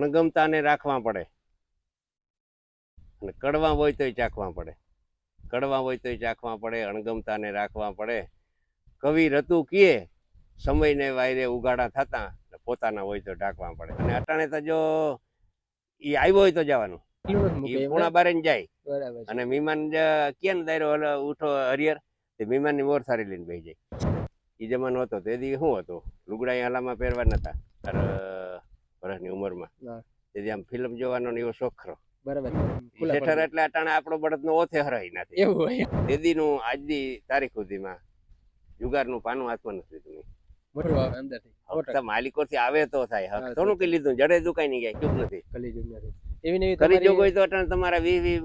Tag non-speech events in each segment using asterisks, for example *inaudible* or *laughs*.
અણગમતાને રાખવા પડે. અને કડવા હોય તોય ચાખવા પડે. કડવા હોય તોય ચાખવા પડે અણગમતાને રાખવા પડે. કવિ રતુ કીએ સમયને વાયરે ઉગાડા થતા પોતાના હોય તો ઢાંકવા પડે. અને અટાણે તો જો ઈ આવ્યો હોય તો જવાનું. પૂણા બારે જાય. અને મહેમાન જે ને દાયરો ઉઠો હરિયર તે મહેમાનની મોર સારી લઈને બેસી જાય. એ જમાનો હતો તે દી શું હતું? લુગડા હલામાં પહેરવા નતા. અર વર્ષની ઉંમરમાં. તેથી આમ ફિલ્મ જોવાનો એવો શોખ ખરો બરાબર. શેઠર એટલે અટાણે આપણો બળદનો ઓથે હરાઈ નાખે. એવું હોય. તે દીનું આજની તારીખ સુધીમાં જુગારનું પાનું હાથમાં નથી લીધું માલિકો થી આવે તો થાય. હક થોડું કઈ લીધું? જડે દુકાઈ નહીં ગયા ચૂપ નથી. ને કરી જો હોય તો અટાણે તમારા વીસ વીસ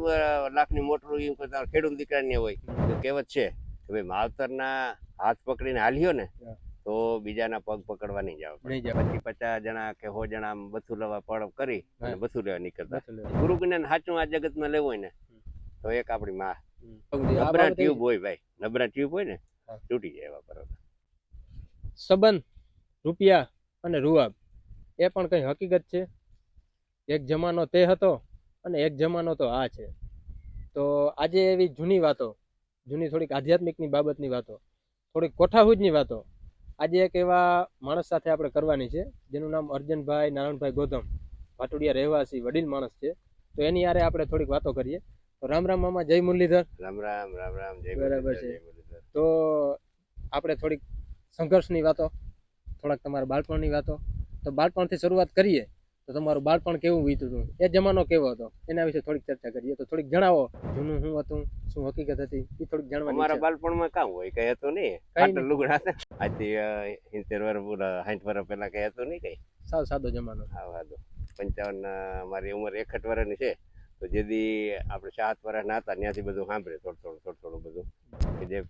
લાખની મોટરું એમ કરતા ખેડૂત દીકરાની હોય. તો કહેવત છે કે ભાઈ માવતરના હાથ પકડીને હાલ્યો ને. તો બીજાના પગ પકડવા નહીં જાવ પછી પચાસ જણા કે સો જણા આમ બથું લેવા પડ કરી અને હા. બથું લેવા નીકળતા ગુરુ જ્ઞાન સાચું આ જગતમાં લેવું હોય ને તો એક આપણી માં. બાબતે ટ્યુબ હોય ભાઈ. નબરા ટ્યુબ હોય ને તૂટી જાય એવા પર્વત સંબંધ રૂપિયા અને રૂઆબ. એ પણ કઈ હકીકત છે? એક જમાનો તે હતો અને એક જમાનો તો આ છે. તો આજે એવી જૂની વાતો જૂની થોડીક આધ્યાત્મિકની બાબતની વાતો થોડીક કોઠાહુજની વાતો આજે એક એવા માણસ સાથે આપણે કરવાની છે જેનું નામ અર્જનભાઈ નારાયણભાઈ ગૌતમ ભાટુડિયા રહેવાસી વડીલ માણસ છે. તો એની યારે આપણે થોડીક વાતો કરીએ. તો રામ રામ મામા જય મુરલીધર. રામ રામ રામ રામ જય બરાબર છે. તો આપણે થોડીક સંઘર્ષની વાતો થોડાક તમારા બાળપણની વાતો. તો બાળપણથી શરૂઆત કરીએ. તો તમારું બાળપણ કેવું વીતું હતું? એ જમાનો કેવો હતો? એના વિશે થોડીક ચર્ચા કરીએ. તો થોડીક જણાવો જૂનું શું હતું? શું હકીકત હતી? એ થોડીક જાણવાની અમારા ઈચ્છા. બાળપણમાં કામ હોય કઈ હતું નહીં. કઈ લુગડા આજથી સિત્તેર વર્ષ પૂરા સાઠ વર્ષ પહેલા કઈ હતું નહીં કઈ. સાવ સાદો જમાનો. હા સાદો. પંચાવન મારી ઉંમર એકસઠ વર્ષની છે. તો જેથી આપણે સાત વર્ષના હતા ત્યાંથી બધું સાંભળે થોડું થોડું થોડું થોડું બધું. કે જે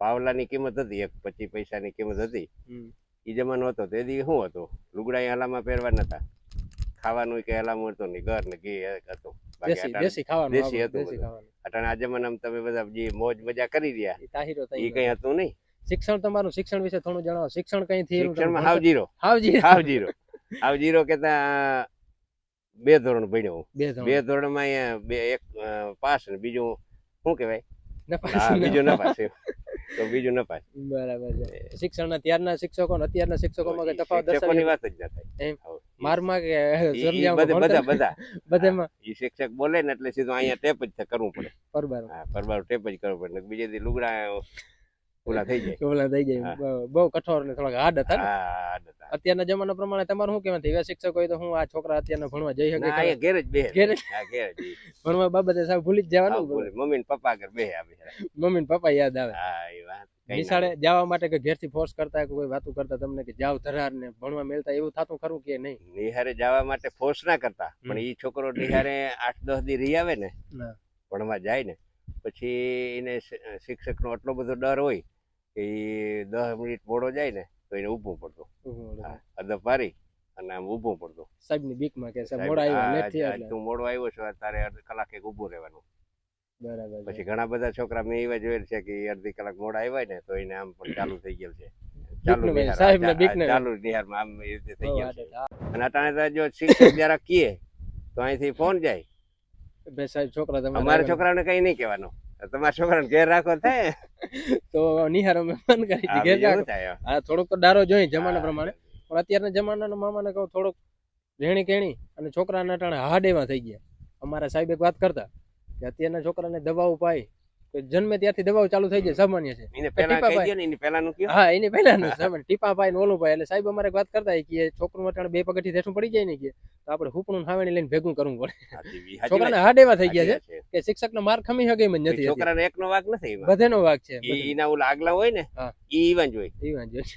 પાવલાની કિંમત હતી એક પચીસ પૈસાની કિંમત હતી. એ જમાનો હતો. તે દી શું હતું? લુગડા એ હલામાં પહેરવા નતા. ખાવાનું કે હતું નહીં ઘર ને ઘી હતું. દેશી દેશી ખાવાનું દેશી હતું અટાણે આ જમાનામાં તમે બધા જે મોજ મજા કરી રહ્યા એ કઈ હતું નહીં. શિક્ષણ તમારું શિક્ષણ વિશે થોડું જણાવો. શિક્ષણ કઈ શિક્ષણ શિક્ષણમાં હાવ જીરો હાવ જીરો હાવ જીરો હાવ જીરો કેતા બે ધોરણ ભણ્યો. બે ધોરણ. બે ધોરણમાં અહીંયા બે એક પાસ ને બીજું શું કહેવાય? બીજું ના પાસ તો બીજું ન પાસ બરાબર છે. શિક્ષણના ત્યારના શિક્ષકો ને અત્યારના શિક્ષકોમાં કઈ તફાવત દર્શાવી વાત જ ન થાય. મારમાં કે *laughs* સમજાવવામાં બધે- બધા બધા. *laughs* બધામાં. એ શિક્ષક બોલે ને એટલે સીધું અહીંયા ટેપ જ કરવું પડે. પરબાર. હા પરબાર ટેપ જ કરવું પડે નકર બીજે દી લુગડા ઓલા થઈ જાય ઓલા થઈ જાય. બહુ કઠોર ને થોડાક હાર્ડ હતા અત્યારના જમાના પ્રમાણે તમારું શું કહેવાય એવા શિક્ષક હોય તો હું આ છોકરા અત્યારના ભણવા જઈ શકે ઘેર જ બેહે ઘેર ઘેર ભણવા બાબતે સાવ ભૂલી જ જવાનું મમ્મી ને પપ્પા ઘર બેહે મમ્મી ને પપ્પા યાદ આવે હા એ વાત નિશાળે જવા માટે કે ઘેરથી ફોર્સ કરતા કે કોઈ વાતો કરતા તમને કે જાવ ધરાર ને ભણવા મેળતા એવું થતું ખરું કે નહીં નિહારે જવા માટે ફોર્સ ના કરતા પણ એ છોકરો નિહારે આઠ દસ દી રહી આવે ને ભણવા જાય ને પછી એને શિક્ષક નો આટલો બધો ડર હોય કે એ દસ મિનિટ મોડો જાય ને તો એને ઊભું પડતું. અદબ મારી અને આમ ઊભું પડતું. સાહેબની બીકમાં કે સાહેબ મોડો આવ્યો આજ એટલે. તું મોડો આવ્યો છો તારે અડધી કલાક એક ઊભું રહેવાનું. બરાબર પછી ઘણા બધા છોકરા મેં એવા જોયેલ છે કે અડધી કલાક મોડા આવ્યા ને તો એને આમ પણ ચાલુ થઈ ગયેલ છે. ચાલુ ચાલુ નિહારમાં આમ એ રીતે થઈ ગયેલ છે. અને અટાણે તો જો શિક્ષક જરા કીએ તો અહીંથી ફોન જાય. બે સાહેબ છોકરા તમારે અમારા છોકરાને કઈ નહીં કહેવાનું. તમારા છોકરાને ઘેર રાખો થાય? તો નિહાર અમે બંધ કરી ઘેર રાખો. હા થોડોક તો ડારો જોઈએ જમાના પ્રમાણે. પણ અત્યારના જમાનાના મામાને કહું થોડોક રેણી કેણી અને છોકરાના ટાણે હાડેવા થઈ ગયા. અમારા સાહેબ એક વાત કરતા કે અત્યારના છોકરાને દવાઓ પાય જન્મે ત્યારથી દવાઓ ચાલુ થઈ જાય સામાન્ય છે. એને પેલા કહી દો ને એને પેલાનું કયો હા એની પહેલાનું સામાન્ય. ટીપાભાઈ ને ઓલું પાય એટલે સાહેબ અમારે વાત કરતા કે એ છોકરું અટાણે બે પગથી દેઠું પડી જાય ને કે તો આપણે હુપણું હાવેણી લઈને ભેગું કરવું પડે. છોકરાને હાડ એવા થઈ ગયા છે. કે શિક્ષકનો માર ખમી શકે એમ નથી છોકરાને એકનો વાંક નથી. બધેનો વાગ છે એના ઓલા આગલા હોય ને એ ઈવાન જ હોય. એ વાંધો હોય.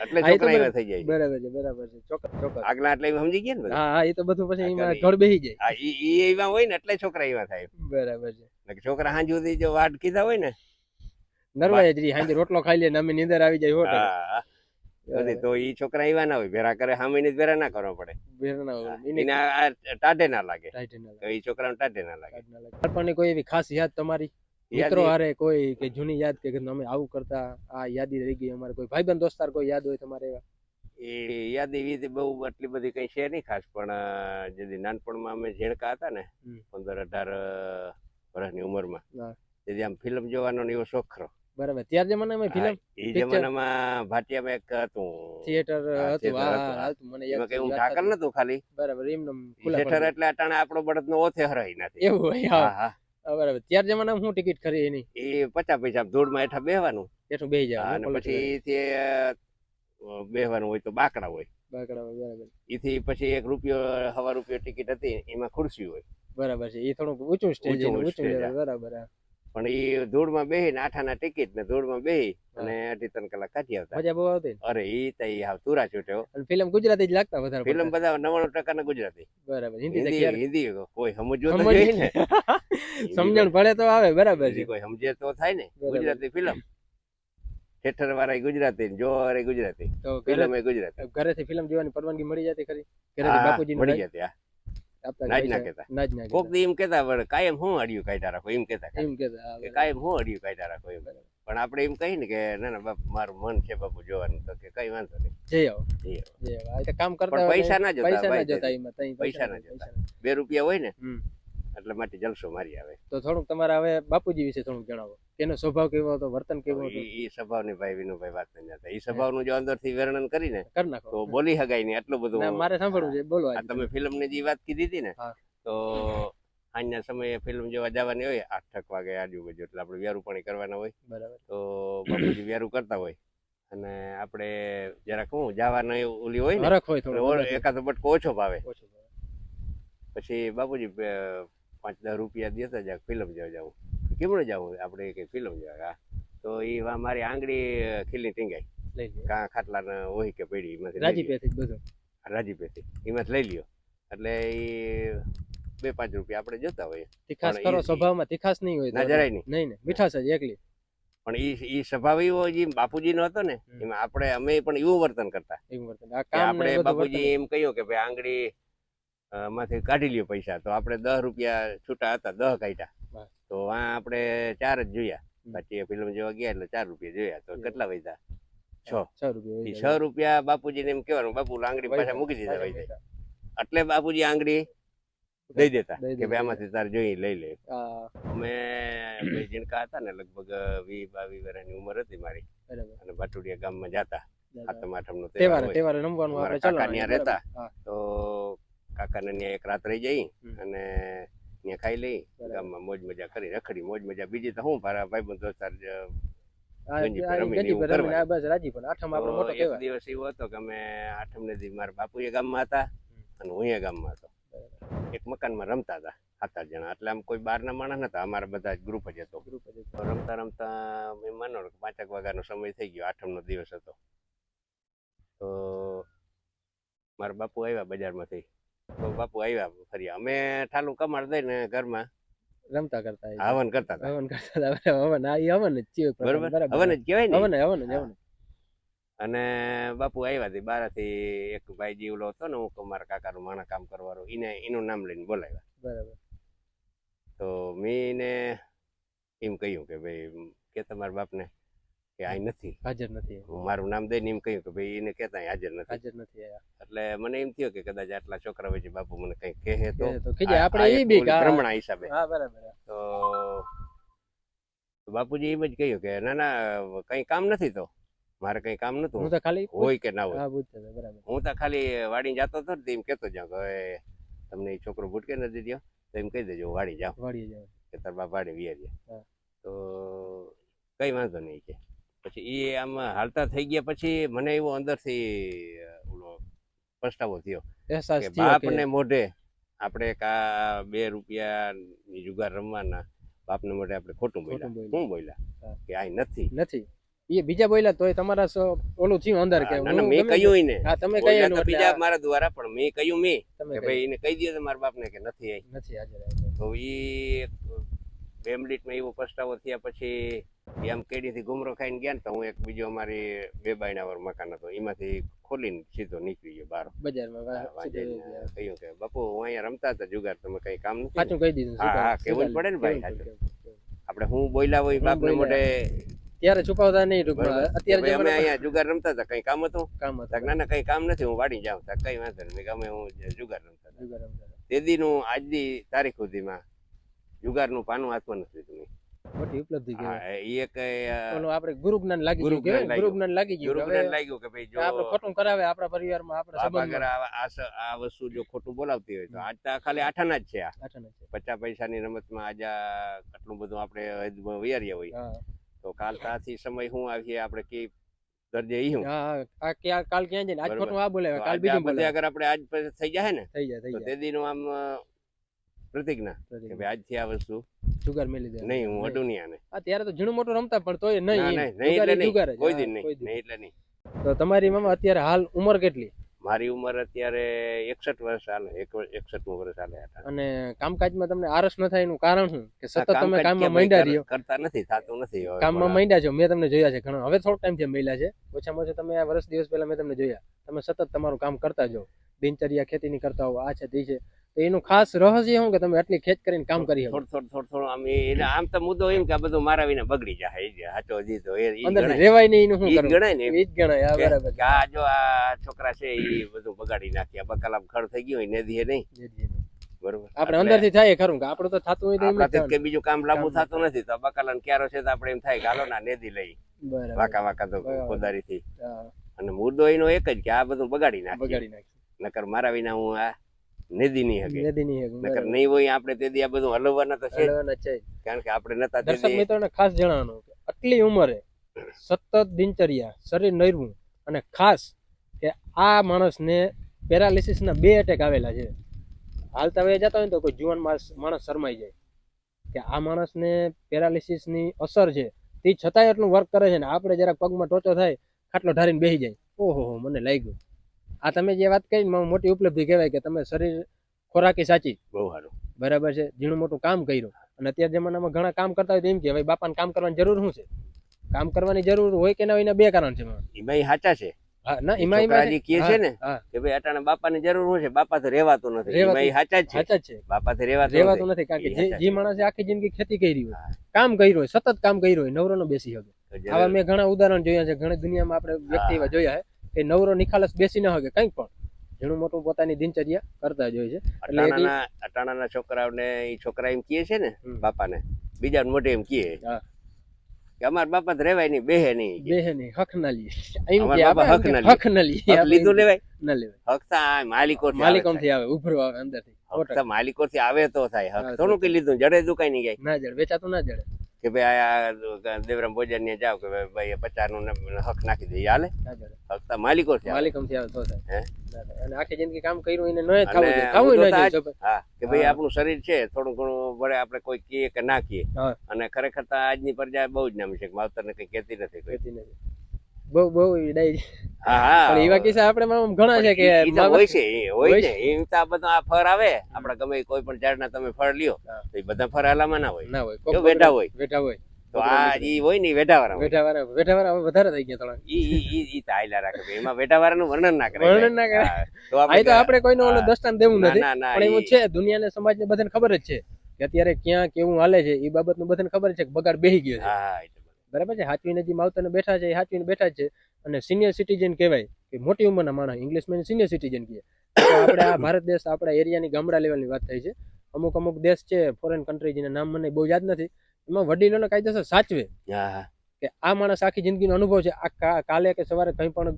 એટલે એ છોકરા એવા થઈ જાય બરાબર છે બરાબર છે. ચોક્કસ ચોક્કસ. આગલા એટલે સમજી ગયા ને હા હા એ તો બધું પછી એમાં ઘર બેસી જાય. હા ઈ એવા હોય ને એટલે છોકરા એવા થાય. બરાબર છે. છોકરા હાંજ સુધી જો વાટ કીધા હોય ને નરવાય જ રહી હાંજે રોટલો ખાઈ લે ને અમે નીંદર આવી જાય હોટલ. તો ઈ છોકરા એવા ના હોય ભેરા કરે સામે ભેરા ના કરવો પડે. એને ટાઢે ના લાગે. ઈ છોકરાને ટાઢે ના લાગે. બાળપણની કોઈ એવી ખાસ યાદ તમારી? મિત્રો હારે કોઈ કે જૂની યાદ કે અમે આવું કરતા આ યાદી રહી ગઈ અમારે કોઈ? ભાઈબંધ દોસ્તાર કોઈ યાદ હોય તમારે એવા? એ યાદી વીદી બહુ આટલી બધી કઈ છે નહીં ખાસ પણ જે નાનપણમાં અમે ઝેણકા હતા ને પંદર અઢાર વર્ષની ઉંમરમાં. તેથી આમ ફિલ્મ જોવાનો ને એવો શોખ ખરો. બરાબર. ત્યાર જમાનામાં ફિલ્મ એ જમાનામાં ભાટિયામાં એક હતું. થિયેટર હતું. હાલતું મને યાદ કે હું ઢાકર નતું ખાલી. બરાબર એમ થિયેટર એટલે અટાણે આપણો બળદ નો ઓથે હરાઈ નથી એવું હોય હા. હા બરાબર. ત્યાર જમાનામાં હું ટિકિટ ખરી એની? એ પચાસ પૈસા ધૂળમાં એઠા બેહવાનું. એઠું બેહી હા, જાવ અને પછી તે બેહવાનું હોય તો બાકડા હોય. બરાબર. એથી પછી એક રૂપિયો હવા રૂપિયો ટિકિટ હતી એમાં ખુરશી હોય. બરાબર છે. એ થોડુંક ઊંચું સ્ટેજ ઊંચું બરાબર પણ એ ધૂળમાં બેહીને આઠાના ટિકિટ ને ધૂળમાં બેહી અને અઢી ત્રણ કલાક કાઢી આવતા. મજા બહુ આવતી અરે ઈ તો ઈ હાવ તુરા છૂટ્યો ફિલ્મ ગુજરાતી જ લાગતા વધારે ફિલ્મ બધા નવ્વાણું ટકા ગુજરાતી. બરાબર હિન્દી હિન્દી કોઈ સમજવું તો જોઈએ. ને સમજણ પડે તો આવે બરાબર છે. કોઈ સમજે તો થાય ને. ગુજરાતી ફિલ્મ થિયેટર વાળા ગુજરાતી જો ગુજરાતી. ફિલ્મ એ ગુજરાતી. ઘરેથી ફિલ્મ જોવાની પરવાનગી મળી જતી ખરી? ઘરેથી બાપુજી મળી જતી હા. આપતા ના જ ના ના કોક દી એમ કેતા વળે કાયમ હું અડિયું કાઢ્યા રાખો? એમ કેતા એમ કહેતા હા, કે બરાબર. કાયમ હું અડિયું કાઢ્યા રાખો એમ. પણ આપણે એમ કે ના ના બાપ મારું મન છે બાપુ જોવાનું. તો કે કઈ વાંધો નહીં. જઈ આવો. જઈ આવો. કામ કરતા પૈસા ના જોતા પૈસા ના જોતા એમાં પૈસા ના જોતા. બે રૂપિયા હોય ને એટલે માટે જલસો મારી આવે. તો થોડુંક તમારે હવે બાપુજી વિશે થોડુંક જણાવો. તેનો સ્વભાવ કેવો હતો વર્તન કેવું હતું? એ સ્વભાવની ભાઈ વિનુભાઈ વાત નહીં હતા ઈ સ્વભાવનું જો અંદરથી વર્ણન કરીને કરી નાખો. તો બોલી હગાય નહીં એટલું બધું મારે સાંભળવું છે બોલો. તમે ફિલ્મની જે વાત કીધી હતી ને તો આજના સમયે ફિલ્મ જોવા જવાની હોય આઠ ઠક વાગે આજુબાજુ એટલે આપણે વ્યારું પાણી કરવાના હોય. બરાબર. તો બાપુજી વ્યારું કરતા હોય. અને આપણે જરાક હું જવાના ઓલી હોય ને હોય થોડું એકાદો બટકો ઓછો ભાવે. પછી બાપુજી પાંચ દસ રૂપિયા દેતા જાય ફિલ્મ જોવા જાવું કેમણે જવું આપણે કે ફિલ્મ જોવા તો એ મારી આંગળી ખીલી ટીંગાઈ કા ખાટલા હોય કે પડી એમાંથી લઈ રાજી લ્યો. પેથી જ બધું. રાજીપેથી. એમાંથી લઈ લ્યો. એટલે એ બે પાંચ રૂપિયા આપણે જતા હોય તીખાસ કરો સ્વભાવમાં તીખાસ નહીં હોય ના જરાય નહીં. નહીં ને મીઠાશ જ એકલી. પણ એ એ સ્વભાવ એવો જે બાપુજીનો હતો ને એમાં આપણે અમે પણ એવું વર્તન કરતા. ને આપણે બાપુજી એમ કહ્યું કે ભાઈ આંગળી માંથી કાઢી લ્યો પૈસા. તો આપણે દસ રૂપિયા છૂટા હતા દહ કાઢ્યા. તો આ આપણે ચાર જ જોયા. પછી ફિલ્મ જોવા ગયા એટલે ચાર રૂપિયા જોયા. તો કેટલા વધ્યા છ. છ રૂપિયા બાપુજીને એમ કેવાનું બાપુ આંગળી પાછા મૂકી દીધા પાછા એટલે બાપુજી આંગળી દઈ દેતા. કે. ભાઈ આમાંથી તારે જોઈ લઈ લે. અમે જીણકા હતા ને લગભગ વીસ બાવીસ વર્ષની ઉંમર હતી મારી. અને ભાટુડિયા ગામમાં જતા. આતમ આઠમ નો તહેવાર તહેવારે રમવાનું આપણે કાકા ચલાવવાનું, રહેતા. તો કાકાને ત્યાં એક રાત રહી જઈ અને ત્યાં ખાઈ લઈ ગામમાં મોજ મજા કરી રખડી મોજ મજા. બીજી તો હું મારા દોસ્તાર આઠમ આપણો તો મોટો એક દિવસ એવો હતો કે અમે આઠમને દી મારા બાપુએ ગામમાં હતા અને હું એ ગામમાં હતો. એક મકાનમાં રમતા હતા સાત આઠ જણા. એટલે આમ કોઈ બહારના માણસ નતા અમારા બધા જ ગ્રુપ જ હતો. રમતા રમતા મેં માનો કે પાંચેક વાગ્યાનો સમય થઈ ગયો આઠમનો દિવસ હતો. તો મારા બાપુ આવ્યા બજારમાંથી. તો બાપુ આવ્યા ફરી. અમે ઠાલું કમાડ દઈને ઘરમાં રમતા કરતા. હવન કરતા હવન કરતા હવન. આ હવન જ છે બરોબર? હવન જ કહેવાય ને? હવન હવન હવન અને બાપુ આવ્યા હતી બારાથી એક ભાઈ જીવલો હતો ને હું મારા કાકાનું માણા કામ કરવાનું. એને એનું નામ લઈને બોલાવ્યા. બરાબર. તો મેં એને એમ કહ્યું કે ભાઈ કે તમારા બાપને કે અહીં નથી. હાજર નથી. હું મારું નામ દઈને એમ કહ્યું કે ભાઈ એને કહેતા હાજર નથી. હાજર નથી. એટલે મને એમ થયું કે કદાચ આટલા છોકરા વચ્ચે બાપુ મને કઈ કહે તો આપણે એ બી ભ્રમણા હિસાબે. હા બરાબર તો બાપુજી એમ જ કહ્યું કે ના ના કઈ કામ નથી તો. મારે કઈ કામ હું નતું તો ખાલી હોય કે ના હોય. હા હું તો ખાલી વાડી જતો હતો ને એમ કહેતો જાઉં કે તમને એ છોકરો ભૂટકે નથી દ્યો તો એમ કહી દેજો વાડી જાઓ વાડી જાઓ કે તાર બાપ વાડી વિયારીએ તો કઈ વાંધો નહીં કે. પછી એ આમ હાલતા થઈ ગયા પછી મને એવો અંદરથી ઓલો પસ્તાવો થયો બાપને મોઢે આપણે કા બે રૂપિયાની જુગાર રમવાના બાપને મોઢે આપણે ખોટું બોલ્યા. ખોટું બોલ્યા. શું બોલ્યા કે આ નથી. નથી. એ બીજા બોલ્યા તોય તમારા ઓલું થયું અંદર કે ના ના મેં કહ્યું એને હા તમે કહ્યું તો બીજા મારા દ્વારા પણ મેં કહ્યું મેં કે ભાઈ એને કહી દે તો મારા બાપને કે નથી આવી નથી હાજર. તો એ બે મિનિટમાં એવો પસ્તાવો થયા પછી એ આમ કેડીથી ગુમરો ખાઈને ગયા ને તો હું એક બીજો અમારી બે બાયણાવાળું મકાન હતો એમાંથી ખોલીને સીધો નીકળી ગયો બહાર બજારમાં. કહ્યું કે બાપુ હું અહીંયા રમતા હતા જુગાર તમે કઈ કામ નથી ને?" સાચું કહી દીધું હા, હા, કેવું પડે ને ભાઈ, પડે. આપણે હું બોલ્યા હોય બાપને. મોઢે ત્યારે છુપાવતા નહીં અત્યારે અમે અહીંયા જુગાર રમતા હતા કઈ કામ હતું કામ હતું ના ના કઈ કામ નથી હું વાડી જાઉં તા કઈ વાંધો નહીં ગમે અમે હું જુગાર રમતા હતા. તે દીનું આજની તારીખ સુધીમાં જુગારનું પાનું હાથમાં નથી લીધું. મોટી ઉપલબ્ધિ કહેવાય. એક ઓલું આપણે ગુરુ જ્ઞાન લાગી ગુરુ જ્ઞાન ગુરુ જ્ઞાન લાગી ગયું ગુરુ જ્ઞાન લાગ્યું કે ભાઈ જો આપણે ખોટું કરાવે આપણા પરિવારમાં આપણા સંબંધમાં. આ આ વસ્તુ જો ખોટું બોલાવતી હોય તો આજ તો ખાલી આઠાના જ છે આ. આઠાના છે. પચાસ પૈસાની રમતમાં આજે કેટલું આટલું બધું આપણે વિયારીએ હોય. તો કાલ તાથી સમય હું આવીએ આપણે કે દરજે ઈ હું. હા. આ કાલ ક્યાં જાય ને આજ ખોટું આ બોલે તો કાલ બીજું આ બોલે અગર આપણે આજ થઈ જાય ને થઈ જાય થઈ જાય. તે દિનો આમ પ્રતિજ્ઞા કે ભાઈ આજથી આ વસ્તુ જુગાર મેલી દે નહીં હું અડું નહીં. આને આ ત્યારે તો ઝીણું મોટું રમતા પણ તોય નહીં નહીં એટલે જુગાર કોઈ દિન નહીં નહીં એટલે નહીં. તો તમારી મામા અત્યારે હાલ ઉંમર કેટલી? મારી ઉંમર અત્યારે એકસઠ વર્ષ હાલે એકસઠનું વર્ષ હાલે. અને કામકાજમાં તમને આરસ ન થાય એનું કારણ શું? કે સતત તમે કામમાં માંડ્યા રહ્યો. કરતા નથી થતું નથી કામમાં માંડ્યા છો. મેં તમને જોયા છે ઘણો. હવે થોડો ટાઈમથી મહિલા છે. ઓછામાં ઓછા તમે આ વર્ષ દિવસ પહેલા મેં તમને જોયા. તમે સતત તમારું કામ કરતા જાઓ. દિનચર્યા ખેતીની કરતા હો આ છે તે છે. તો એનું ખાસ રહસ્ય શું કે તમે આટલી ખેંચ કરીને કામ કરી થોડું થોડું થોડું થોડું આમ એટલે આમ તો મુદ્દો એમ કે આ બધું મારા વિના બગડી જાય એ જે સાચો જીતો એ અંદર રેવાય નહીં એનું શું કરવું? ગણાય ને એ જ ગણાય આ બરાબર. આ જો આ છોકરા છે એ બધું બગાડી નાખ્યા. બકાલામ ખડ થઈ ગયો હોય નેદીએ નહીં. જી, જી, જી. બરોબર. આપણે અંદરથી થાય ખરું કે આપણું તો થતું હોય જ થવાનું. કે બીજું કામ લાંબુ થતું નથી તો બકાલાનો ક્યારો છે તો આપણે એમ થાય કે હાલો ના નેદી લઈ. બરાબર. વાકા વાકા તો. કોદારીથી અને મુદ્દો એનો એક જ કે આ બધું બગાડી નાખી. બગાડી નાખી. નકર મારા વિના હું આ નેદી નહીં હકે નદી એક, નકર નહીં હોય આપણે તેથી આ બધું હલવાના તો છે હલવાના છે કારણ કે આપણે નતા દર્શક મિત્રોને ખાસ જણાવવાનું કે આટલી ઉંમરે સતત દિનચર્યા શરીર નરવું અને ખાસ કે આ માણસને પેરાલિસિસના બે એટેક આવેલા છે. હાલતા વયે જતા હોય તો કોઈ જીવન માણસ શરમાઈ જાય. કે આ માણસને પેરાલિસિસની અસર છે. તે છતાંય એટલું વર્ક કરે છે ને આપણે જરાક પગમાં ટોચો થાય ખાટલો ઢારીને બેસી જાય. ઓહો મને લાગ્યું. આ તમે જે વાત કરી ને મોટી ઉપલબ્ધિ કહેવાય કે તમે શરીર ખોરાકી સાચી. બહુ સારું. બરાબર છે? ઝીણું મોટું કામ કર્યું. અને અત્યાર જમાનામાં ઘણા કામ કરતા હોય તો એમ કે ભાઈ બાપાને કામ કરવાની જરૂર શું છે? કામ કરવાની જરૂર હોય કે ના હોય બે કારણ છે એમાં. સાચા છે. ના એમાં એમાં કહે છે ને કે ભાઈ અટાણે બાપાની જરૂર હોય છે? બાપા તો રહેવાતું નથી. એમાં સાચા જ છે. સાચા છે. બાપા તો રહેવાતું રહેવાતું નથી. કારણ કે જે. માણસે આખી જિંદગી ખેતી કરી હોય કામ કર્યું હોય સતત કામ કર્યું હોય નવરો નો બેસી શકે. આવા મેં ઘણા ઉદાહરણ જોયા છે. ઘણી દુનિયામાં આપણે વ્યક્તિ એવા જોયા છે. કે નવરો નિખાલસ બેસી ના હોય કઈ પણ. ઘણું મોટું પોતાની દિનચર્યા કરતા જ હોય છે. એટલે અટાણાના અટાણાના છોકરાઓને એ છોકરા એમ કહે છે ને. બાપાને. બીજા મોઢે એમ કહે. કે અમારા બાપા જ રહેવાય નહીં બેહે નહીં. બેહે નહીં હક ના લી. એમ કે બાપા આપણે હક ના હક ના લી. લીધું લેવાય ના લેવાય. હક તો માલિકો માલિકોમથી આવે ઉભરો આવે અંદરથી હક તો માલિકો થી આવે તો થાય. હક તો થોડું કે લીધું? જડે દુકાઈ નહીં ગઈ. ના જડે વેચાતું ના જડે. કે ભાઈ આ દેવરામ ભોજન ને જાવ કે ભાઈ પચાસનું હક નાખી દઈએ હાલે? હક તો માલિકો છે. થી આવે તો થાય. અને આખી જિંદગી કામ કર્યું એને ન થવું ન જોઈએ. હા કે ભાઈ આપણું શરીર છે થોડું ઘણું વડે આપણે કોઈ કહીએ કે ના કીએ અને ખરેખર તો આજની પ્રજા બહુ જ નામી છે માવતર ને કઈ કહેતી નથી કહેતી નથી. બહુ બહુ ડાઈ હા. પણ એવા કિસ્સા આપણે આમ ઘણા છે કે મા હોય છે હોય છે. એમ તો બધા આ ફર આવે. આપણે ગમે કોઈ પણ ઝાડના તમે ફળ લ્યો તો એ બધા ફર હાલામાં ના હોય. ના હોય. કોક હોય. બેઠા હોય. તો આ ઈ હોય ને વેઢાવાળા વેઢાવાળા વેઠા વાળા વેઠા વાળા હવે વધારે થઈ ગયા થોડા ઈ ઈ ઈ ઈ તો રાખે એમાં વેઢાવાળાનું વર્ણન ના કરે વર્ણન ના કરે. તો આ તો આપણે આપણે કોઈનો ઓલો દસ્તાન દેવું નથી. પણ એવું છે દુનિયાને સમાજને બધાને ખબર જ છે કે અત્યારે ક્યાં કેવું હાલે છે એ બાબતનું બધાને ખબર છે કે બગાડ બેહી ગયો છે. બરાબર. છે? હાચવીને જે માવતરને બેઠા છે એ હાચવીને બેઠા જ છે. અને સિનિયર સિટીઝન કહેવાય કે મોટી ઉંમરના માણસ ઇંગ્લિશમાં સિનિયર સિટીઝન કહે આપણે આ ભારત દેશ આપણા એરિયાની ગામડા લેવલની વાત થઈ છે. અમુક અમુક દેશ છે ફોરેન કન્ટ્રી જેના નામ મને બહુ યાદ નથી. એમાં વડીલોને કાયદેસર સાચવે કે આ માણસ આખી જિંદગીનો અનુભવ છે. આ કાલે કે સવારે કંઈ પણ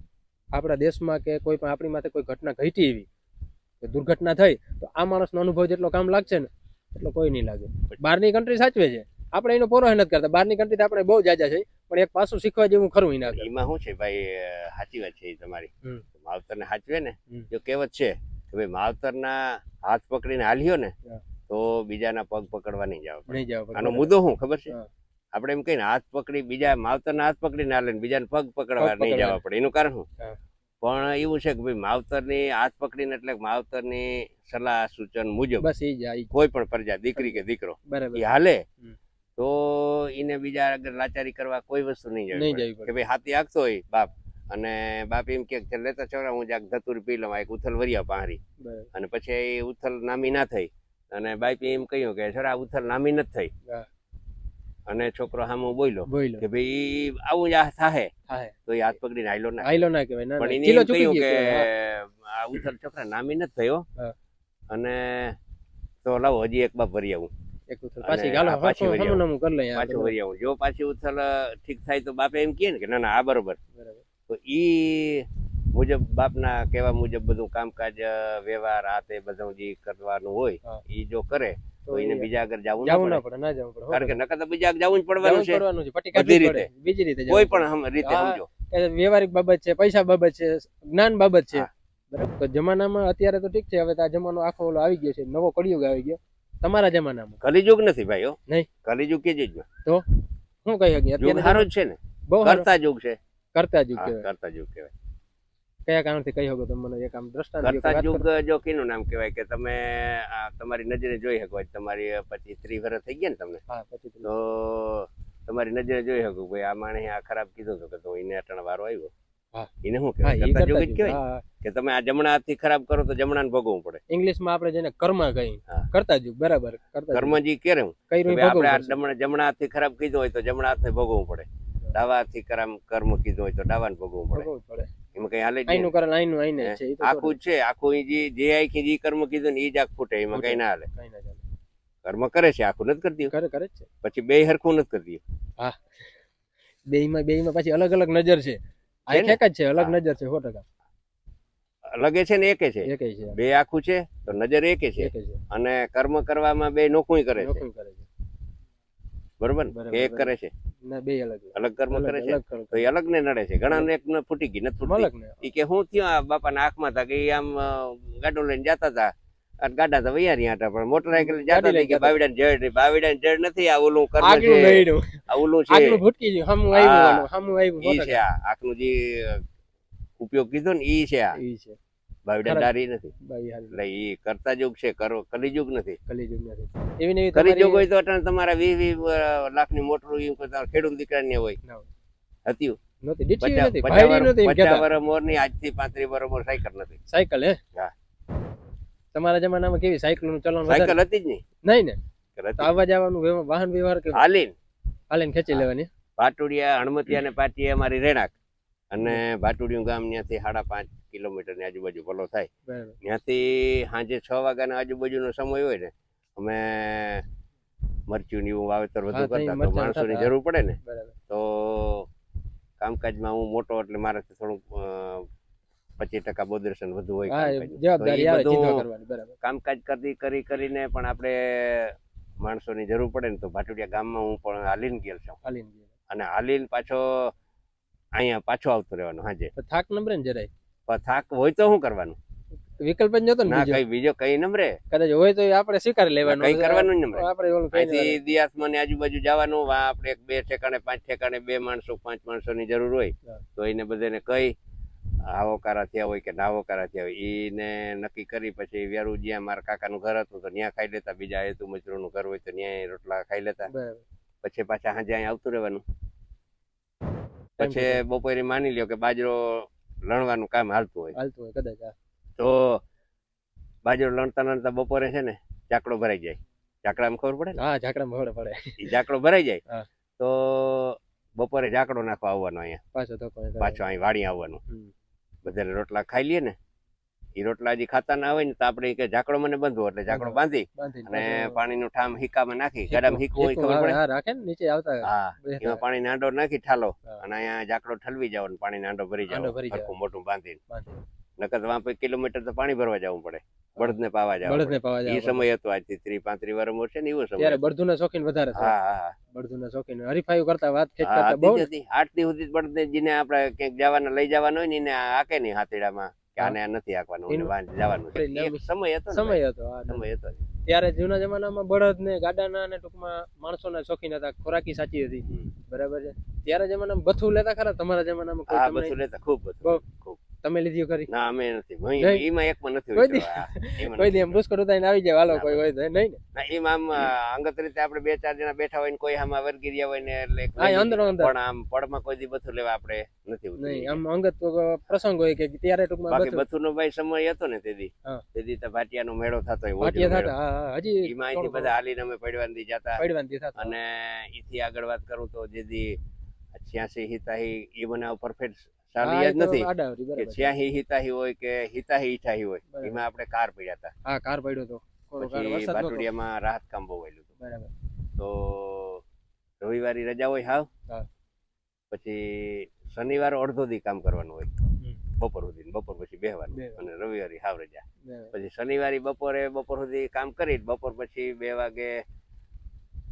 આપણા દેશમાં કે કોઈ પણ આપણી માથે કોઈ ઘટના ઘટી એવી કે દુર્ઘટના થઈ તો આ માણસનો અનુભવ જેટલો કામ લાગશે ને એટલો કોઈ નહીં લાગે. બહારની કન્ટ્રી સાચવે છે. આપણે એનો પોરો નથી કરતા. બહારની કન્ટ્રી આપણે બહુ જાજા છે. પણ એક પાછું શીખવા જેવું ખરું એના એમાં શું છે ભાઈ સાચી વાત છે તમારી. માવતરને માવતર સાચવે ને? જો કહેવત છે કે ભાઈ માવતરના હાથ પકડીને હાલ્યો ને. તો બીજાના પગ પકડવા નહીં જાવ નહીં જાવ આનો મુદ્દો શું ખબર છે. આપણે એમ કહીને હાથ પકડી બીજા માવતરના હાથ પકડીને હાલે ને બીજાને પગ પકડવા નહીં જવા પડે. એનું કારણ શું? પણ એવું છે કે ભાઈ માવતરની હાથ પકડીને એટલે માવતરની સલાહ સૂચન મુજબ બસ એ. કોઈ પણ પ્રજા દીકરી કે દીકરો એ હાલે. તો એને બીજા આગળ લાચારી કરવા કોઈ વસ્તુ નહીં પડે. કે ભાઈ હાથી આગતો હોય બાપ. અને બાપ એમ કે લેતા છોરા હું જાક ધતુર પી લઉં એક ઉથલ વરિયા પાહરી. અને પછી એ ઉથલ નામી ના થઈ. અને બાપે એમ કહ્યું કે છોરા ઉથલ નામી નથી થઈ. અને છોકરો હામો બોલ્યો કે ભાઈ આવું જ આ થાહે. તો એ હાથ પકડીને હાલ્યો ના આઈલો ના કહેવાય ના પણ એને કહ્યું કે આ ઉથલ છોકરા નામી નથી થયો. અને તો લાવો હજી એક બાપ ભરી આવું એક ઉથલ. પાછી ગાલો પાછી હમું નમું કરી લઈએ પાછું. આવું. જો પાછી ઉથલ ઠીક થાય તો બાપે એમ કહે ને કે ના ના આ બરોબર. બરાબર. તો ઈ મુજબ બાપના કહેવા મુજબ બધું કામકાજ વ્યવહાર આ તે બધું જે કરવાનું હોય એ ઈ જો કરે તો એને બીજા આગળ જવું જવું ના પડે. ના જવું પડે કારણ કે નકર તો બીજા આગળ જવું જ પડવાનું છે. પડવાનું છે પટી કાઢવી પડે બીજી રીતે કોઈ પણ રીતે સમજો. વ્યવહારિક બાબત છે પૈસા બાબત છે જ્ઞાન બાબત છે. બરાબર? તો જમાનામાં અત્યારે તો ઠીક છે હવે તો આ જમાનો આખો ઓલો આવી ગયો છે નવો કળિયુગ આવી ગયો. તમારા જમાનામાં. કલિયુગ નથી ભાઈ હો. નહીં. કલિયુગ કે જ શું કહી શકીએ? યુગ અત્યારે સારો જ છે ને? બહુ કરતા યુગ છે. કરતા યુગ કહેવાય. કરતા યુગ કહેવાય. કયા કારણથી કહી શકો તમે મને એક આમ દ્રષ્ટાંત કરતા યુગ. જો કીનું નામ કહેવાય કે તમે આ તમારી નજરે જોઈ શકો તમારી પછી ત્રી વર્ષ થઈ ગયા ને તમને? હા પછી તો તમારી નજરે જોઈ શકો ભાઈ આ માણે આ ખરાબ કીધું હતું કે તો એને અટણ વારો આવ્યો. એને શું કહેવાય? એ કરતા કરતા યુગ જ જ કહેવાય કે તમે આ જમણા હાથથી ખરાબ કરો તો જમણાને ભોગવવું પડે. ઇંગ્લિશમાં આપણે જેને કર્મ કહી હા. કરતા જ બરાબર કર્મજી કેરે હું આપણે આ જમણા હાથથી ખરાબ કીધું હોય તો જમણા હાથને ભોગવવું પડે. ડાવા હાથથી કર્મ કર્મ કીધું હોય તો ડાવાને ભોગવવું પડે. એમાં કઈ હાલે આઈનું કરેલ આઈનું આઈને છે આખું છે આખું જે જે આખી જે કર્મ કીધું ને એ જ આખ ફૂટે એમાં કઈ ના હાલે. કર્મ કરે છે આખું નથી કરતી કરે કરે છે. પછી બે હરખું નથી કરતી બેયમાં બેયમાં પાછી અલગ અલગ નજર છે? એક જ છે અલગ નજર છે સો ટકા. લગે છે ને એકે છે? બે આખું છે તો નજર એકે છે? અને કર્મ કરવામાં બે નોખું કરે છે? નોકરી કરે છે. બરોબર ને? એક કરે છે? બે અલગ અલગ કર્મ કરે છે? તો એ અલગ ને નડે છે. ઘણા ને એક ફૂટી ગઈ નથી એ કે હું ક્યાં બાપાના આંખમાં હતા કે આમ ગાડો લઈને જતા હતા. ગાડા તો વૈયા રહ્યા હતા પણ મોટરસાયકલ જતા હતા કે. બાવડા જડ બાવડા જડ નથી આ ઓલું કર્મ છે. આ ઓલું છે. આગલું ભૂટકી ગયું હમ આવ્યું હમ આવ્યું ઈ છે આખનું જે ઉપયોગ કીધો ને ઈ છે આ. ઈ છે. બાવડા ખરા. નથી. એટલે ઈ કરતા યુગ છે કરો કલિયુગ નથી. કલિયુગ નથી. એવી ને કલિયુગ હોય તો અટાણે તમારા વીસ વીસ લાખની મોટર એવું કોઈ તમારા ખેડૂત દીકરાની હોય. હોય. હતી નથી પચાસ વર્ષ મોર મોરની આજથી પાંત્રીસ વર્ષ મોર સાયકલ નથી. સાયકલ હે? હા. તમારા જમાનામાં કેવી સાયકલનું ચલણ સાયકલ હતી જ નહીં. નહીં ને. આવવા જવાનું વાહન વ્યવહાર કે હાલીન. હાલીન ખેંચી લેવાની? ભાટુડિયા હણમતિયા ને પાટીએ અમારી રેણાક અને ભાટુડિયું ગામ ત્યાંથી સાડા પાંચ કિલોમીટરની આજુબાજુ ભલો થાય. ત્યાંથી સાંજે છ વાગ્યાના આજુબાજુનો સમય હોય ને અમે મરચું ને વાવેતર વધુ કરતા. તો માણસો માણસોની જરૂર પડે ને. તો કામકાજમાં હું મોટો એટલે મારાથી થોડુંક પચીસ ટકા બોદર્શન વધુ હોય જવાબદારી આવે બધું કરવાની બરાબર. કામકાજ કરી કરી કરીને પણ આપણે માણસોની જરૂર પડે ને તો ભાટુડિયા ગામમાં હું પણ હાલીન ગયેલ છું. હાલીને અને હાલીન પાછો અહીંયા પાછો આવતો રહેવાનો હાજે. થાક નંબરે ને જરાય? થાક હોય તો શું કરવાનું? વિકલ્પ જ નતો ના કઈ બીજો કઈ નંબરે કદાચ હોય તો આપણે સ્વીકારી લેવાનું કઈ કરવાનું જ નમરે આપણે ઓલું કઈ દિયાસમાં આજુબાજુ જવાનું આપણે એક બે ઠેકાણે પાંચ ઠેકાણે બે માણસો પાંચ માણસોની જરૂર હોય તો એને બધાને કઈ આવો કારા થયા હોય કે નાવો કારા થયા હોય એને નક્કી કરી પછી વેરું જ્યાં મારા કાકાનું ઘર હતું તો ત્યાં ખાઈ લેતા બીજા હેતુ મજૂરોનું ઘર હોય તો ત્યાં રોટલા ખાઈ લેતા. પછી પાછા સાંજે અહીંયા આવતું રહેવાનું. પછી બપોરે માની લ્યો કે બાજરો લણવાનું કામ હાલતું હોય. હાલતું હોય કદાચ તો બાજરો લણતા લણતા બપોરે છે ને ચાકડો ભરાઈ જાય. ઝાકડામાં ખબર પડે હા ઝાકડામાં ખબર પડે. એ ઝાકડો ભરાઈ જાય? તો બપોરે ઝાકડો નાખવા આવવાનો અહીંયા. પાછો પાછો અહીં વાડી આવવાનું. બધાને રોટલા ખાઈ લઈએ ને એ રોટલા હજી ખાતા ના હોય ને તો આપણે કે ઝાકડો મને બંધવો એટલે ઝાકડો બાંધી અને પાણી પાણીનું ઠામ હિકામાં નાખી ગરમ હીકું હોય ખબર પડે રાખે ને નીચે આવતા હા એમાં પાણી નાંડો નાખી ઠાલો અને અહીંયા ઝાકડો ઠલવી જવાનો પાણી નાંડો ભરી જાવ મોટું બાંધીને. નકર તો વાં કિલોમીટર તો પાણી ભરવા જવું પડે. બળદને પાવા જવું બળદને પાવા જાવ એ સમય હતો આજથી ત્રી પાંત્રી વર્ષ મોર છે ને એવો સમય ત્યારે. બળદુના શોખીન વધારે હા હા. બળદુના શોખીન. હરીફાઈ કરતા વાત ખેંચ કરતા બહુ. આઠ દી સુધી બળદને જીને આપણે ક્યાંક જવાના લઈ જવાનો હોય ને એને હાકે નહીં હાથેડામાં. કે આને નથી હાંકવાનું એનું- જવાનું એક સમય હતો સમય હતો સમય હતો ત્યારે જૂના જમાનામાં બળદ ને ગાડાના અને ટૂંકમાં માણસોના શોખીન હતા. ખોરાકી સાચી હતી. બરાબર છે. ત્યારે જમાનામાં બથું લેતા ખરા? તમારા જમાનામાં બધું લેતા ખૂબ બધું ખૂબ. તમે લીધી કરી. ના અમે નથી. એમાં એક પણ નથી કોઈ દી- એમાં દી બુસ્કોટ ઉતારીને આવી જાય હાલો કોઈ હોય તો નહીં ને. એમાં આમ અંગત રીતે આપણે બે ચાર જણા બેઠા હોય ને કોઈ આમાં વર્ગી રહ્યા હોય ને એટલે અંદર અંદર. પણ આમ પડમાં કોઈ દી બથું લેવા આપણે નથી નહીં આમ અંગત પ્રસંગ હોય કે ત્યારે ટૂંકમાં બાકી બથું નો ભાઈ સમય હતો ને તેદી. તેદી તો ભાટિયાનો મેળો થતો હોય ભાટિયા થતા હજી એમાં અહીંથી બધા હાલીને અમે પડવાનથી જતા. પડવાની થતા. અને ઈથી આગળ વાત કરું તો જેદી છ્યાસી હિતાહી એ બનાવ પરફેક્ટ તો નથી? કે. છ્યાહી હિતાહી હોય કે હિતાહી ઈઠાહી હોય એમાં આપણે કાર પડ્યા હતા. હા કાર પડ્યો તો પછી બાટુડિયામાં રાહત કામ બહુ વહેલું હતું. બરાબર. તો રવિવારી રજા હોય હાવ પછી શનિવાર અડધો દી કામ કરવાનું હોય. બપોર સુધી બપોર પછી બેહવાનું. અને રવિવારે હાવ રજા. પછી શનિવારે બપોરે બપોર સુધી કામ કરી બપોર પછી બે વાગે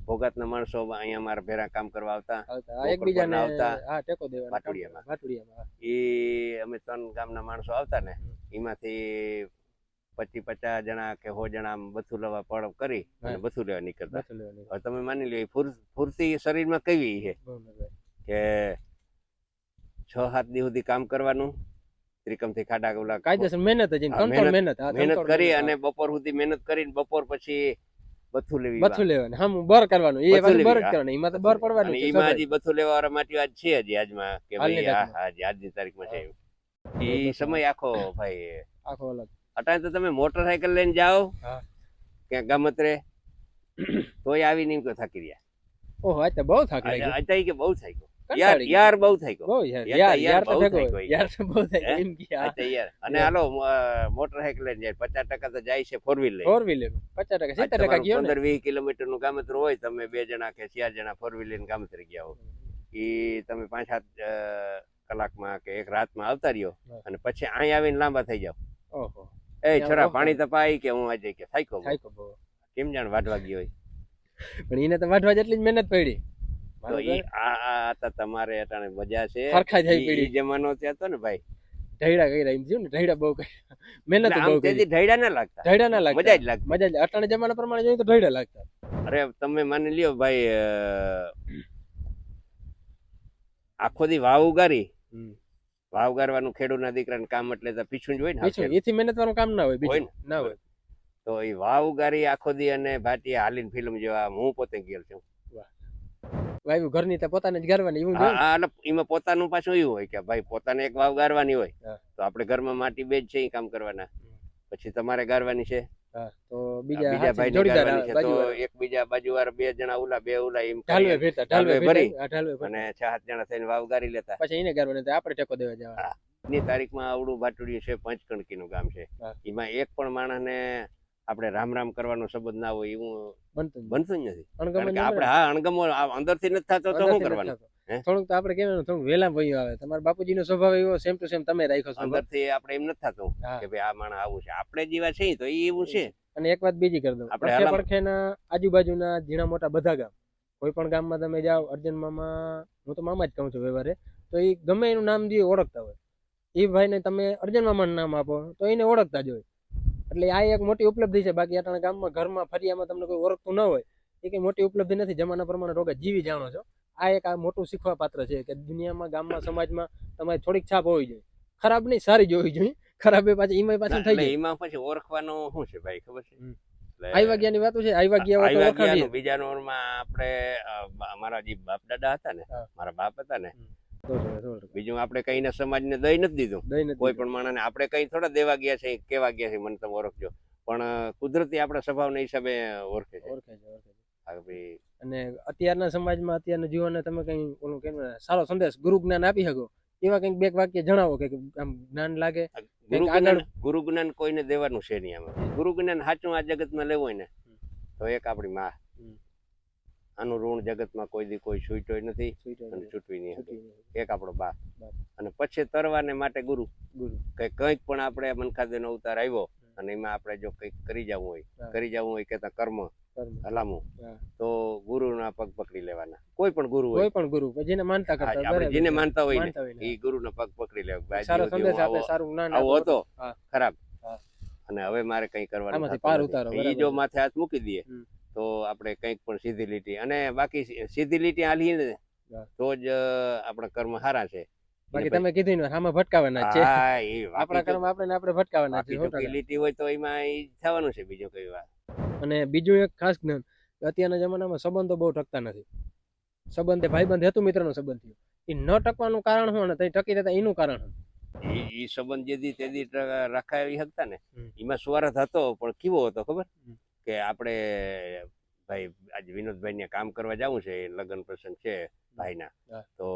ભોગાતના માણસો અહીંયા મારા ભેરા કામ કરવા આવતા એકબીજાને આવતા. હા ટેકો દેવા વાટુડિયામાં. વાટુડિયામાં એ અમે ત્રણ ગામના માણસો આવતા ને એમાંથી પચીસ પચાસ જણા કે સો જણા બથું લેવા પડ કરી અને. બથું લેવા નીકળતા હવે તમે માની લો ફૂર્તિ ફુર- ફુરતી શરીરમાં કેવી છે. કે છ સાત દિવસ સુધી કામ કરવાનું ત્રિકમથી ખાડા ઓલા કાયદેસર મહેનત મહેનત- કરી અને બપોર સુધી મહેનત કરીને બપોર પછી બથું લેવી બથું લેવાનું. હા બર કરવાનું. એ બથું બર કરવાનું. એમાં તો બર પડવાનું છે, એમાં હજી બથું લેવા વાળા માટી આજ છે હજી આજમાં કે ભાઈ હા તારીખમાં. આજની તારીખમાં છે એ સમય આખો ભાઈ આખો અલગ. અટાણે તો તમે મોટરસાયકલ લઈને જાઓ ક્યાં ગામત્રે તોય આવીને એમ કે થાકી રહ્યા. ઓહો બહુ થાકી અત્યારે કે બહુ થઈ ગયો યાર યાર બહુ થઈ ગયો. યાર યાર યાર તો યાર તો બહુ ભેગો થઈ હોય. ગયો યાર તો બહુ થઈ એમ કે યાર. અને યાર. હાલો મોટરસાયકલ લઈને જાય. પચાસ ટકા તો જાય છે ફોર વ્હીલ લઈને ફોર વ્હીલર પચાસ ટકા સિત્તેર ટકા ગયો ને. પંદર વીસ કિલોમીટરનું ગામતરું હોય તમે બે જણા કે ચાર જણા ફોર વ્હીલ લઈને ગામતરી ગયા હો. ઈ તમે પાંચ સાત કલાકમાં કે એક રાતમાં આવતા રહ્યો અને પછી અહીં આવીને લાંબા થઈ જાવ ઓહો. એ છોરા પાણી તપાઈ કે હું આજે કે બહુ. થાક્યો કેમ જાણ વાઢવા ગયો હોય? પણ એને તો વાઢવા જેટલી જ મહેનત પડી. તો ઈ આ આ હતા તમારે અટાણે મજા છે. હરખા જાય પડી. જમાનો ત્યાં હતો ને ભાઈ. ઢૈડા કર્યા એમ થયું ને ઢૈડા બહુ કર્યા મહેનત બહુ કરી. ઢૈડા ના લાગતા. ઢૈડા ના લાગતા. મજા જ લાગતી. મજા જ અટાણે જમાના પ્રમાણે જોઈએ તો ઢૈડા લાગતા. અરે તમે માની લ્યો ભાઈ આખો દી વાવ ઉગારી. વાવ ઉગારવાનું ખેડૂતના દીકરાને કામ એટલે તો પીછું જ હોય ને એથી મહેનત વાળું કામ ના હોય હોય બીજું ના. હોય. તો એ વાવ ઉગારી આખો દી અને ભાટી હાલીન ફિલ્મ જેવા હું પોતે ગયેલ છું. વાયુ ઘરની તો પોતાને જ ગારવાની એવું એટલે એમાં પોતાનું પાછું એવું હોય કે ભાઈ પોતાને એક વાવ ગારવાની હોય તો આપણે ઘરમાં માટી બે જ છે એ કામ કરવાના. પછી તમારે ગારવાની છે. તો બીજા બીજા ભાઈ ગારવાની છે. તો એક બીજા બાજુ વાળા બે જણા ઉલા બે ઉલા એમ ઢાલવે ભેટા ઢાલવે ભરી. ઢાલવે અને છ સાત જણા થઈને વાવ ગારી લેતા. પછી એને ગારવાની આપણે ટેકો દેવા જવા ની તારીખમાં આવડું ભાટુડિયું છે પંચકણકીનું ગામ છે. એમાં એક પણ માણસને આપણે રામ રામ કરવાનો સંબંધ ના હોય એવું બનતું જ નથી. કારણ કે આપણે હા અણગમો અંદરથી નથી થતો તો શું કરવાનું? થોડુંક તો આપણે કેવાનું થોડુંક વેલા ભયું આવે. તમારા બાપુજીનો સ્વભાવ એવો સેમ ટુ સેમ તમે રાખ્યો સ્વભાવ અંદરથી આપણે એમ નથી થતું કે ભાઈ આ માણસ આવું છે. આપણે જેવા છે તો એ એવું છે. અને એક વાત બીજી કરી દઉં. આપણે પડખેના આજુબાજુના ઝીણા મોટા બધા ગામ કોઈ પણ ગામમાં તમે જાઓ અર્જન મામા હું તો મામા જ કહું છું વ્યવહારે તો એ ગમે એનું નામ જે ઓળખતા હોય એ ભાઈને તમે અર્જન મામાનું નામ આપો તો એને ઓળખતા જ હોય. એટલે આ એક મોટી ઉપલબ્ધિ છે. બાકી અટાણા ગામમાં ઘરમાં ફરિયામાં તમને કોઈ ઓળખતું ન હોય એ કંઈ મોટી ઉપલબ્ધિ નથી. જમાના પ્રમાણે રોગા જીવી જાણો છો. આ એક આ મોટું શીખવા પાત્ર છે કે દુનિયામાં ગામમાં સમાજમાં તમારી થોડીક છાપ હોવી જોઈએ. ખરાબ નહીં સારી જ હોવી જોઈએ. ખરાબ એ પાછી એમાં પાછું થઈ જાય. એમાં પછી ઓળખવાનું શું છે ભાઈ ખબર છે. એટલે વાતો છે. આઈ વાગ્યા હોય આવ્યા બીજા નોરમાં આપણે મારા જે બાપ દાદા હતા ને મારા બાપ હતા ને. બીજું આપણે કઈ સમાજને દઈ નથી દીધું. કોઈ. પણ માણસને. આપણે કઈ થોડા દેવા ગયા છે કેવા ગયા છે મને તમે ઓળખજો. પણ કુદરતી આપણા સ્વભાવના હિસાબે ઓળખે છે. ઓળખે છે ઓળખે છે. અને અત્યારના સમાજમાં અત્યારના જીવનને તમે કઈ ઓલું કેમ સારો સંદેશ ગુરુ જ્ઞાન આપી શકો? એવા કંઈક બે વાક્ય જણાવો કે આમ જ્ઞાન લાગે ગુરુ જ્ઞાન ગુરુ જ્ઞાન કોઈને દેવાનું છે નહીં આમાં. ગુરુ જ્ઞાન સાચું આ જગતમાં લેવું હોય ને તો એક આપણી માં. આનું ઋણ જગતમાં કોઈ દી કોઈ છૂટ્યો નથી અને છૂટવી નહીં. એક આપણો બા. અને પછી તરવાને માટે ગુરુ. ગુરુ. કે કંઈક પણ આપણે મનખાદેનો અવતાર આવ્યો અને એમાં આપણે જો કંઈક કરી જવું હોય કરી જવું હોય કે કર્મ. હલામું તો ગુરુના પગ પકડી લેવાના. કોઈ પણ ગુરુ હોય. કોઈ પણ ગુરુ જેને માનતા કરતા આપણે જેને માનતા હોય ને એ ગુરુના પગ પકડી લેવા સારો સંદેશ આપે સારું જ્ઞાન આવો હતો. ખરાબ. અને હવે મારે કઈ કરવાનું પાર ઉતારો, એ જો માથે હાથ મૂકી દઈએ. તો આપણે કંઈક પણ સીધી લીટી. અને બાકી સીધી લીટી હાલી ને તો જ આપણા કર્મ સારા છે. બાકી તમે કીધું ને આમાં ભટકાવાના છે. હા એ આપણા કર્મ આપણે આપણે ભટકાવાના છે તો. લીટી હોય તો એમાં એ થવાનું છે બીજો કઈ વાત. અને બીજું એક ખાસ જ્ઞાન અત્યારના જમાનામાં સંબંધો બહુ ટકતા નથી. સંબંધ એ ભાઈબંધ હેતુ મિત્રનો સંબંધ થયો. એ ન ટકવાનું કારણ શું ને તઈ ટકી રહેતા એનું કારણ શું? એ સંબંધ જેદી તેદી ટ- રખાવી શકતા ને એમાં સ્વાર્થ હતો પણ કેવો હતો ખબર. કે આપણે ભાઈ આજે વિનોદભાઈ ને કામ કરવા જવું છે એ લગ્ન પ્રસંગ છે ભાઈના. તો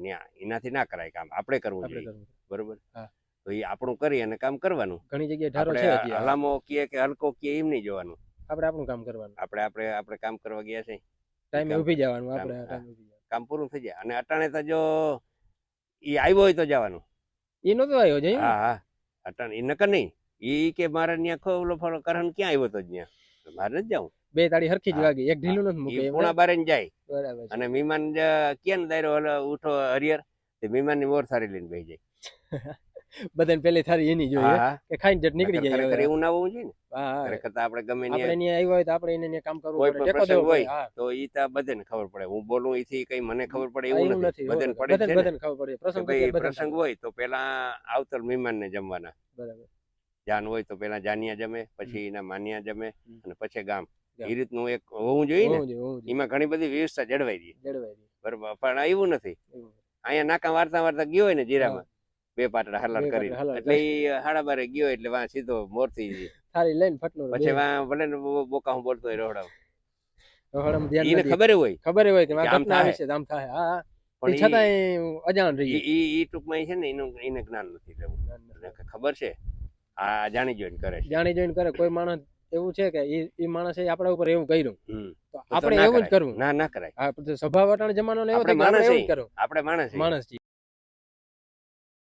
ન્યા એનાથી ના કરાય કામ. આપણે કરવું જોઈએ. બરોબર. તો એ આપણું કરી અને કામ કરવાનું. ઘણી જગ્યાએ ઢારો છે હલામો કીએ કે હલકો કીએ એમ નહીં જોવાનું. આપણે આપણું કામ કરવાનું. આપણે આપણે આપણે કામ કરવા ગયા છે. ટાઈમે કામ- ઊભી જવાનું આપણે કામ પૂરું થઈ જાય. અને અટાણે તો જો એ આવ્યો હોય તો જવાનું. એ નતો આવ્યો જઈ હા હા. અટાણે. ઈ નકર નહીં. ઈ કે મારે ત્યાં ખો ઓલો ફરો કરન ક્યાં આવ્યો તો ત્યાં મારે નથી જવું. બે તાળી હરખી જ વાગી. એક ઢીલું નથી મૂકે પોણા બારે જાય. બરાબર અને મહેમાન ક્યાં દાયરો ઉઠો હરિયર તે મહેમાનની મોર સારી લઈને બેસી જાય. *laughs* બધાને પેલી થારી એની જોઈએ. કે ખાઈને જટ નીકળી જાય ખરેખર એવું ના હોવું જોઈએ ને. ખરેખર આપણે ગમે આપણે અહીંયા આવ્યા હોય તો આપણે એને કામ કરવું પડે. ટેકો દેવો હોય તો ઈ તો બધાને ખબર પડે. હું બોલું એથી કઈ મને ખબર પડે એવું નથી. બધાને પડે છે ને. બધાને ખબર પડે. પ્રસંગ પ્રસંગ હોય તો પેલા આવતર મહેમાન ને જમવાના. બરાબર. જાન હોય તો પેલા જાનિયા જમે પછી એના માનિયા જમે અને પછી ગામ. ગામ. એ રીતનું એક હોવું જોઈએ ને. એમાં ઘણી બધી વ્યવસ્થા જળવાઈ રહી. બરોબર પણ એવું નથી અહીંયા નાકા વાર્તા વાર્તા ગયો હોય ને જીરામાં. બે પાટડા હલાલ કરી એટલે એ હાડા બારે ગયો એટલે વા સીધો મોરથી થાળી લઈને ફટલો પછી વા ભલે બોકા હું બોલતો હોય રોહડા એને ખબર હોય? ખબર હોય કે આમ થાય. છે આમ થાય. હા પણ છતાં છતાંય અજાણ રહી ઈ ટૂંકમાં છે ને એનું એને જ્ઞાન નથી ખબર છે. આ જાણી જોઈને કરે છે. જાણી જોઈને કરે. કોઈ માણસ એવું છે કે એ માણસે આપણા ઉપર એવું કર્યું. તો આપણે એવું જ કરવું. ના ના કરાય. સભા વટાણ જમાનો એવો આપણે માણસ એવું કરવું. આપણે માણસ માણસ